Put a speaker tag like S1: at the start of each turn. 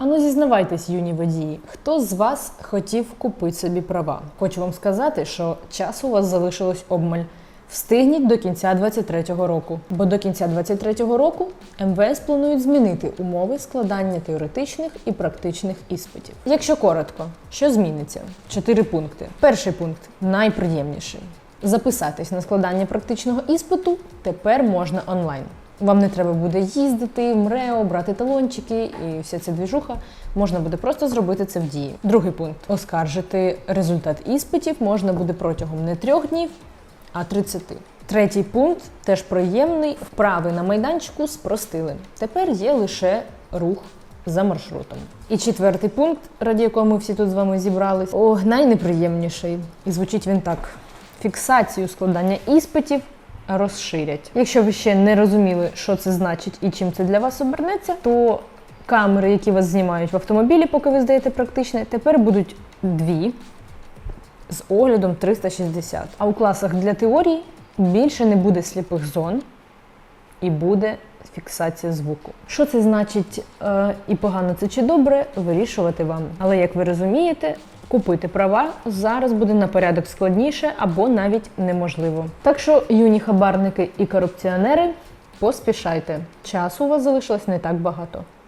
S1: Ану, зізнавайтесь, юні водії, хто з вас хотів купити собі права? Хочу вам сказати, що часу у вас залишилось обмаль. Встигніть до кінця 2023 року, бо до кінця 2023 року МВС планують змінити умови складання теоретичних і практичних іспитів. Якщо коротко, що зміниться? Чотири пункти. Перший пункт найприємніший. Записатись на складання практичного іспиту тепер можна онлайн. Вам не треба буде їздити МРЕО, брати талончики і вся ця двіжуха. Можна буде просто зробити це в дії. Другий пункт: оскаржити результат іспитів можна буде протягом не трьох днів, а 30. Третій пункт теж приємний. Вправи на майданчику спростили. Тепер є лише рух за маршрутом. І четвертий пункт, раді якого ми всі тут з вами зібрались, о, найнеприємніший. І звучить він так: фіксацію складання іспитів розширять. Якщо ви ще не розуміли, що це значить і чим це для вас обернеться, то камери, які вас знімають в автомобілі, поки ви здаєте практичне, тепер будуть дві з оглядом 360. А у класах для теорії більше не буде сліпих зон і буде фіксація звуку. Що це значить е, і погано це чи добре, вирішувати вам. Але як ви розумієте, купити права зараз буде на порядок складніше або навіть неможливо. Так що, юні хабарники і корупціонери, поспішайте. Часу у вас залишилось не так багато.